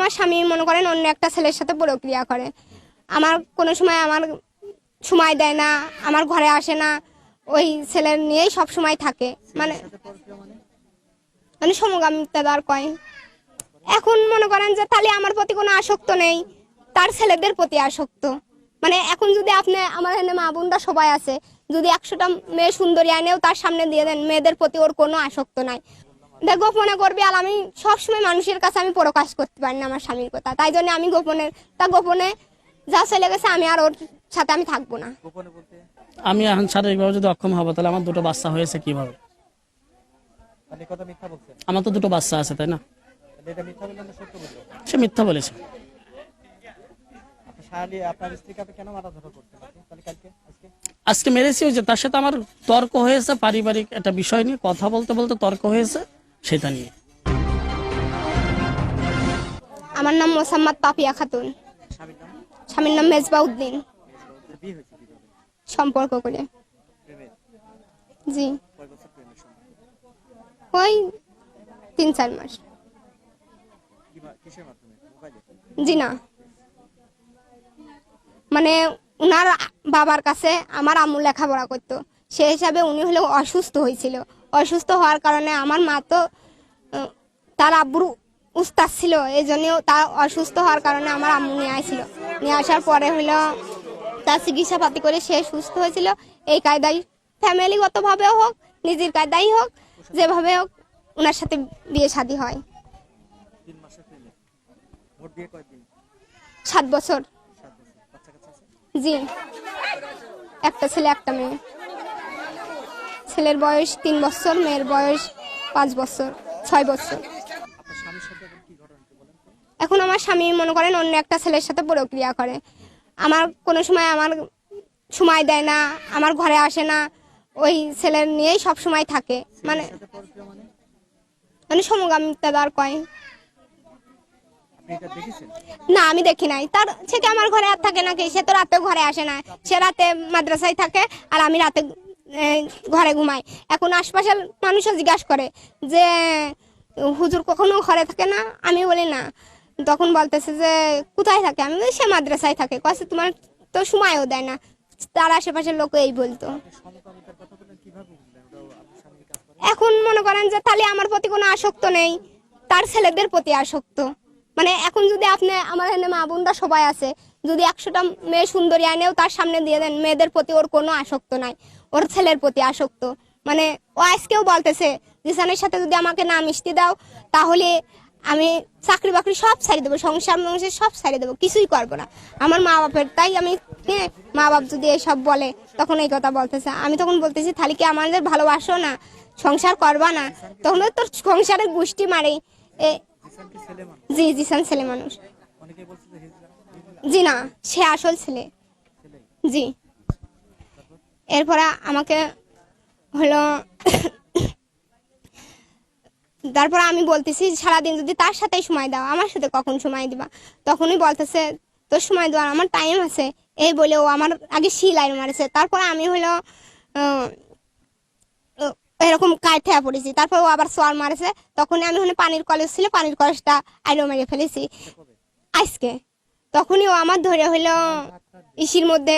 আমার স্বামী মনে করেন অন্য একটা ছেলের সাথে প্রক্রিয়া করে। আমার কোনো সময় আমার সময় দেয় না, আমার ঘরে আসে না, ওই ছেলের নিয়েই সব সময় থাকে। মানে মানে সমগামিতা দ্বার কয়। এখন মনে করেন যে তাহলে আমার প্রতি কোনো আসক্ত নেই, তার ছেলেদের প্রতি আসক্ত। মানে এখন যদি আপনি, আমার এখানে মা বোনরা সবাই আছে, যদি একশোটা মেয়ে সুন্দরী আনেও তার সামনে দিয়ে দেন, মেয়েদের প্রতি ওর কোনো আসক্ত নাই। দেখ গোপনে করবি আর আমি সবসময় মানুষের কাছে আমি প্রকাশ করতে পারি না আমার স্বামীর কথা। তাই জন্য আমি গোপনে তা গোপনে যা চলে গেছে আমি আর ওর সাথে আমি থাকব না। আমি এখন শারীরিকভাবে যদি অক্ষম হব তাহলে আমার দুটো বাচ্চা হয়েছে কীভাবে? আমার তো দুটো বাচ্চা আছে তাই না? সে মিথ্যা বলেছে। কালকে? আজকে? আজকে মেরেছি ওই যে তার সাথে আমার তর্ক হয়েছে পারিবারিক একটা বিষয় নিয়ে কথা বলতে বলতে তর্ক হয়েছে। সেটা নিয়ে। আমার নাম মোসাম্মদ পাপিয়া খাতুন। স্বামীর নাম স্বামীর নাম মেজবা উদ্দিন। ওদের বিয়ে হয়েছে কীভাবে সম্পর্ক করে। জি। ওই তিন চার মাস। জি না। মানে উনার বাবার কাছে আমার আম্মু লেখাপড়া করতো। সে হিসাবে উনি হলো অসুস্থ হয়েছিল। অসুস্থ হওয়ার কারণে আমার মা তো তার আব্বুর উস্তাদ ছিল এই জন্যও তার অসুস্থ হওয়ার কারণে আমার আম্মু নিয়ে আসছিল নিয়ে আসার পরে হলো তার চিকিৎসা পাতি করে সে সুস্থ হয়েছিল। এই কায়দায় ফ্যামিলিগতভাবে হোক নিজের কায়দাই হোক যেভাবে হোক ওনার সাথে বিয়ে শাদী হয়। সাত বছর। জি। একটা ছেলে একটা মেয়ে। ছেলের বয়স তিন বছর, মেয়ের বয়স পাঁচ বছর, ছয় বছর। এখন কি আমার স্বামী মনে করেন অন্য একটা ছেলের সাথে প্রক্রিয়া করে। আমার কোনো সময় আমার সময় দেয় না, আমার ঘরে আসে না, ওই ছেলের নিয়েই সব সময় থাকে। মানে মানে সমগামিতা দার কয়। না, আমি দেখি নাই। তার থেকে আমার ঘরে আর থাকে না নাকি সে তো রাতে ঘরে আসে না। সে রাতে মাদ্রাসায় থাকে, আর আমি রাতে ঘরে ঘুমায়। এখন আশপাশের মানুষও জিজ্ঞাসা করে যে, হুজুর কখনো ঘরে থাকে না? আমি বলি, না। তখন বলতেছে যে, কোথায় থাকে? আমি সে মাদ্রাসায় থাকে। কাছে তোমার তো সময়ও দেয় না। তার আশেপাশের লোক এই বলতো। এখন মনে করেন যে, তাহলে আমার প্রতি কোনো আসক্ত নেই। তার ছেলেদের প্রতি আসক্ত। মানে এখন যদি আপনি, আমার এখানে মা বোনরা সবাই আছে, যদি একশোটা মেয়ে সুন্দরী আনেও তার সামনে দিয়ে দেন, মেয়েদের প্রতি ওর কোনো আসক্ত নাই। ওর ছেলের প্রতি আসক্ত। মানে ও আজকেও বলতেছে জিসানের সাথে যদি আমাকে না মিষ্টি দাও তাহলে আমি চাকরি বাকরি সব ছাড়ি দেবো সংসার মানুষের সব ছাড়ি দেবো কিছুই করব না। আমার মা বাপের তাই আমি হ্যাঁ, মা বাপ যদি এসব বলে তখন এই কথা বলতেছে। আমি তখন বলতেছি তাহলে কি আমাদের ভালোবাসো না? সংসার করবা না? তখন তোর সংসারের গোষ্ঠী মারে জি জিসান ছেলে মানুষ। জি না সে আসল ছেলে। জি। এরপরে আমাকে হলো তারপর আমি বলতেছি, সারাদিন যদি তার সাথেই সময় দাও, আমার সাথে কখন সময় দিবা? তখনই বলতেছে, তোর সময় দেওয়ার আমার টাইম আছে। এই বলে ও আমার আগে সিলাই মারেছে। তারপর আমি হলো এরকম কাঠে পড়েছি। তারপর ও আবার সোয়াল মারেছে। তখনই আমি হলো পানির কলেজ ছিল, পানির কলেজটা আইলো মেরে ফেলেছি। আজকে তখনই ও আমার ধরে হলো, ইসির মধ্যে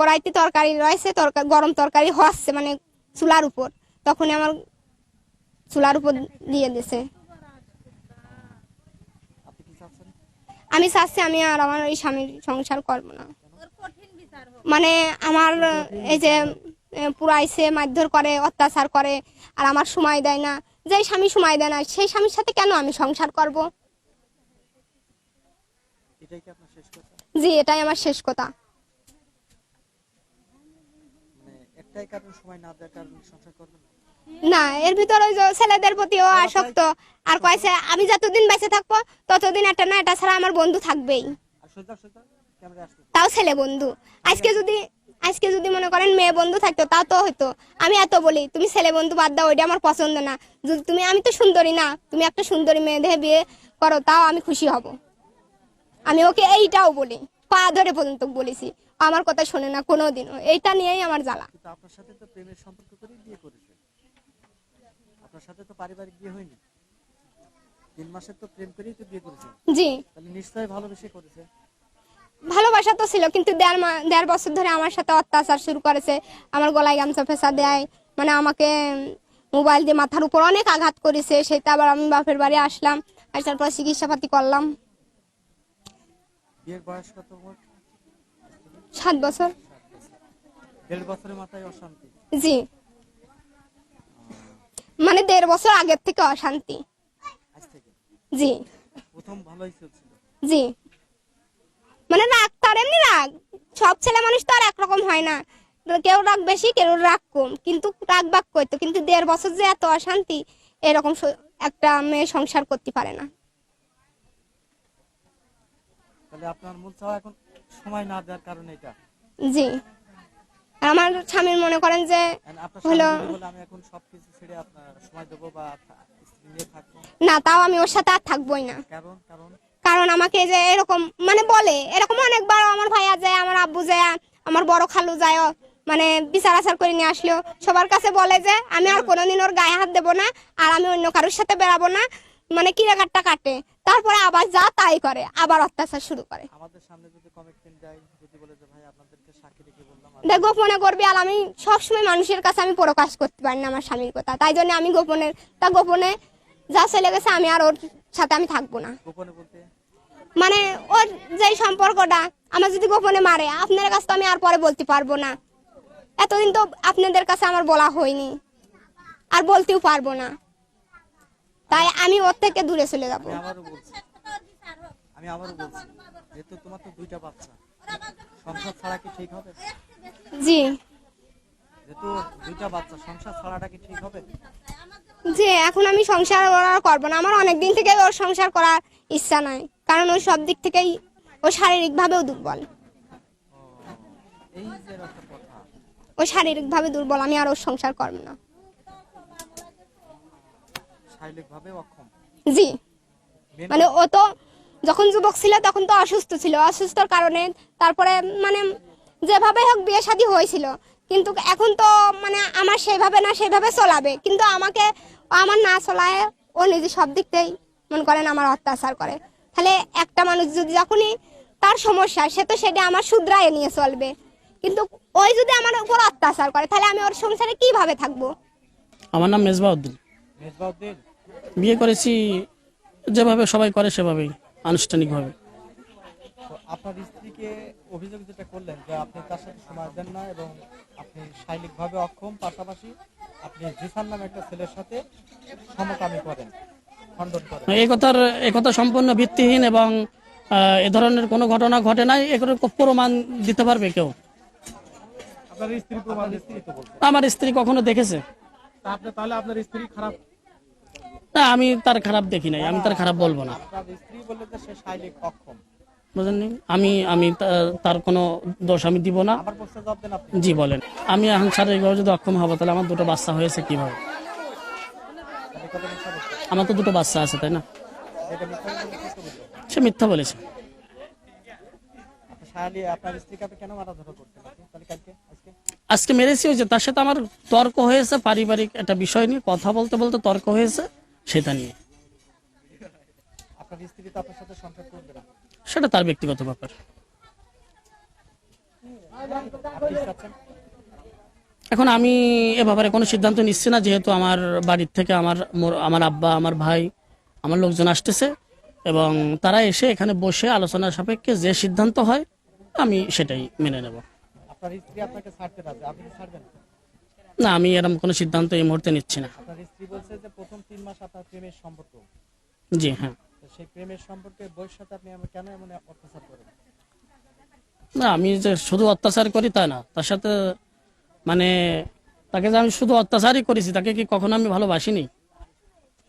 কড়াইতে তরকারি রয়েছে তরকারি গরম তরকারি হচ্ছে মানে চুলার উপর। তখন আমার চুলার উপর দিয়ে দিছে। আমি চাচ্ছি আমি আর আমার ওই স্বামীর সংসার করব না। মানে আমার এই যে পুরাইছে মারধর করে অত্যাচার করে আর আমার সময় দেয় না। যেই স্বামী সময় দেয় না সেই স্বামীর সাথে কেন আমি সংসার করব? জি এটাই আমার শেষ কথা মানে একটাই কারণ সময় না দেওয়ার কারণে সংসার করবেন না। না এর ভিতর ওই ছেলেদের প্রতিও আসক্ত। আর কয়েছে আমি যতদিন বেঁচে থাকব ততদিন একটা না এটা ছাড়া আমার বন্ধু থাকবেই। তাও ছেলে বন্ধু। আজকে যদি আজকে যদি মনে করেন মেয়ে বন্ধু থাকতো তা তো হতো আমি এত বলি তুমি ছেলে বন্ধু বাদ দাও ওইটা আমার পছন্দ না। যদি তুমি আমি তো সুন্দরী না তুমি একটা সুন্দরী মেয়ে দেখে বিয়ে করো তাও আমি খুশি হব। আমি ওকে এইটাও বলি পা ধরে পর্যন্ত বলেছি। আমার কথা শোনে না কোনো দিনও এইটা নিয়েই আমার জ্বালা। আপনার সাথে তো প্রেমের সম্পর্ক করেই বিয়ে করেছে। আপনার সাথে তো পারিবারিক বিয়ে হয়নি। তিন মাসের তো প্রেম করেই তো বিয়ে করেছেন জি। তাহলে নিশ্চয়ই ভালোবেসে করেছে। ভালোবাসা তো ছিল কিন্তু দেড় মা- দেড় বছর ধরে আমার সাথে অত্যাচার শুরু করেছে। আমার গলায় গামছা ফেসা দেয় মানে আমাকে মোবাইল দিয়ে মাথার উপর অনেক আঘাত করেছে। সেটা আবার আমি বাপের বাড়ি আসলাম আর তারপর চিকিৎসাপাতি করলাম। বিয়ের বয়স কত? সাত বছর। দেড় বছরের মাথায় অশান্তি? জি। মানে দেড় বছর আগের থেকে অশান্তি। আজ থেকে? জি। প্রথম ভালোই চলছিল। জি। মানে রাগ তার এমনি রাগ। সব ছেলে মানুষ তো আর একরকম হয় না। কেউ রাগ বেশি কেউ রাগ কম। কিন্তু রাগ বাগ করতো কিন্তু দেড় বছর যে এত অশান্তি এরকম একটা মেয়ে সংসার করতে পারে না। তাহলে আপনার মূল চাওয়া এখন সময় না দেওয়ার কারণে এটা? জি। আমার স্বামীর মনে করেন যে হলো আমি এখন সবকিছু ছেড়ে আপনার সময় দেবো বা স্ত্রী নিয়ে থাকব? না তাও আমি ওর সাথে আর থাকবোই না। কারণ কারণ? কারণ আমাকে যে এরকম মানে বলে এরকম অনেকবার আমার ভাইয়া যায় আমার আব্বু যায় আমার বড় খালু যায় মানে বিচার আচার করে নিয়ে আসলো। সবার কাছে বলে যে আমি আর কোনোদিন ওর গায়ে হাত দেবো না আর আমি অন্য কারোর সাথে বেরাবো না। মানে কিরাকাটটা কাটে। তারপরে আবার যা তাই করে আবার অত্যাচার শুরু করে। আমাদের সামনে যদি কমিটমেন্ট দেয় যদি বলে যে ভাই আপনাদেরকে সাক্ষী রেখে বললাম দেখ গোপনে করবি আর আমি সবসময় মানুষের কাছে আমি প্রকাশ করতে পারি না আমার স্বামীর কথা। তাই জন্য আমি গোপনে তা গোপনে যা চলে গেছে আমি আর ওর সাথে আমি থাকব না। গোপনে বলতে? মানে ওর যে সম্পর্কটা আমার যদি গোপনে মারে আপনার কাছে তো আমি আর পরে বলতে পারব না। এতদিন তো আপনাদের কাছে আমার বলা হয়নি আর বলতেও পারব না। তাই আমি ওর থেকে দূরে চলে যাব। আমি আবারও বলছি। যেহেতু তোমার তো দুইটা বাচ্চা। সংসার ছাড়া কি ঠিক হবে? জি। যেহেতু দুইটা বাচ্চা সংসার ছাড়াটা কি ঠিক হবে? জি এখন আমি সংসার ওর আর করব না। আমার অনেক দিন থেকে ওর সংসার করার ইচ্ছা নাই। কারণ ওর সব দিক থেকেই ও শারীরিকভাবেও দুর্বল। ও শারীরিকভাবে দুর্বল আমি আর ওর সংসার করব না। শারীরিকভাবে অক্ষম। জি। মানে ও তো যখন যুবক ছিল তখন তো অসুস্থ ছিল। অসুস্থর কারণে তারপরে মানে যেভাবে হোক বিয়ে শাদী হয়েছিল। কিন্তু এখন তো মানে আমার সেভাবে না সেভাবে চলাবে। কিন্তু আমাকে আমার না চলায় ও নিজে সব দিক থেকেই মনে করেন আমার অত্যাচার করে। তাহলে একটা মানুষ যদি যখনই তার সমস্যা সে তো সেটা আমার শুধরায় নিয়ে চলবে। কিন্তু ওই যদি আমার উপর অত্যাচার করে তাহলে আমি ওর সংসারে কীভাবে থাকব? আমার নাম মেজবাউদ্দিন মেজবাউদ্দিন বিয়ে করেছি যেভাবে সবাই করে সেভাবেই আনুষ্ঠানিকভাবে। আপনার স্ত্রীকে অভিযোগ যেটা করলেন যে আপনি তার সাথে সময় দেন না এবং আপনি শারীরিকভাবে অক্ষম পাশাপাশি আপনি জিসান নামে একটা ছেলের সাথে সমকামী করেন এই কথার এই কথা সম্পূর্ণ ভিত্তিহীন এবং এ ধরনের কোনো ঘটনা ঘটে নাই এগুলোর প্রমাণ দিতে পারবে কেউ। আমার স্ত্রী কখনো দেখেছে। আপনি তাহলে আপনার স্ত্রী খারাপ না আমি তার খারাপ দেখি নাই আমি তার খারাপ বলব না। আপনার স্ত্রী বললে যে সে শারীরিক অক্ষম বুঝলেন আমি আমি তার কোনো দোষ আমি দিব না। জি বলেন। আমি এখন শারীরিকভাবে যদি অক্ষম হব তাহলে আমার দুটো বাচ্চা হয়েছে কীভাবে? আমার তো দুটো বাচ্চা আছে তাই না? সে মিথ্যা বলেছে। আজকে? আজকে মেরেছি ওই যে তার সাথে আমার তর্ক হয়েছে পারিবারিক একটা বিষয় নিয়ে কথা বলতে বলতে তর্ক হয়েছে। সেটা নিয়ে। সেটা তার ব্যক্তিগত ব্যাপার। এখন আমি এ ব্যাপারে কোনো সিদ্ধান্ত নিচ্ছি না যেহেতু আমার বাড়ির থেকে আমার মোর- আমার আব্বা আমার ভাই আমার লোকজন আসতেছে এবং তারা এসে এখানে বসে আলোচনার সাপেক্ষে যে সিদ্ধান্ত হয় আমি সেটাই মেনে নেব। না আমি এরকম কোনো সিদ্ধান্ত এই মুহূর্তে নিচ্ছি না আপনার স্ত্রী বলছে যে আপনার প্রেমের সম্পর্ক। জি হ্যাঁ। সেই প্রেমের সম্পর্কে বইয়ের সাথে আপনি কেন এমন অত্যাচার করেন না আমি যে শুধু অত্যাচার করি তা না তার সাথে মানে তাকে যে আমি শুধু অত্যাচারই করেছি তাকে কি কখনো আমি ভালোবাসিনি?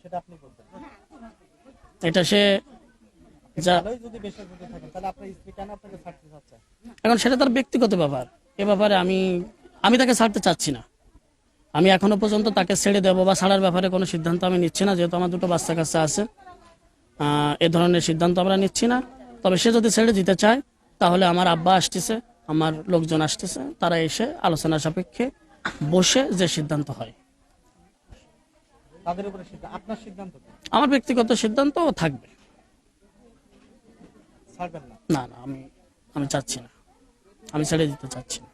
সেটা আপনি বলবেন। এটা সে এখন সেটা তার ব্যক্তিগত ব্যাপার। এ ব্যাপারে আমি আমি তাকে ছাড়তে চাচ্ছি না। আমি এখনও পর্যন্ত তাকে ছেড়ে দেবো বা ছাড়ার ব্যাপারে কোনো সিদ্ধান্ত আমি নিচ্ছি না যেহেতু আমার দুটো বাচ্চা কাচ্চা আছে। এ ধরনের সিদ্ধান্ত আমরা নিচ্ছি না। তবে সে যদি ছেড়ে দিতে চায় তাহলে আমার আব্বা আসতেছে আমার লোকজন আসতেছে তারা এসে আলোচনা সাপেক্ষে বসে যে সিদ্ধান্ত হয়? আমার ব্যক্তিগত সিদ্ধান্ত থাকবে। না? না না আমি আমি চাচ্ছি না। আমি ছেড়ে দিতে চাচ্ছি না।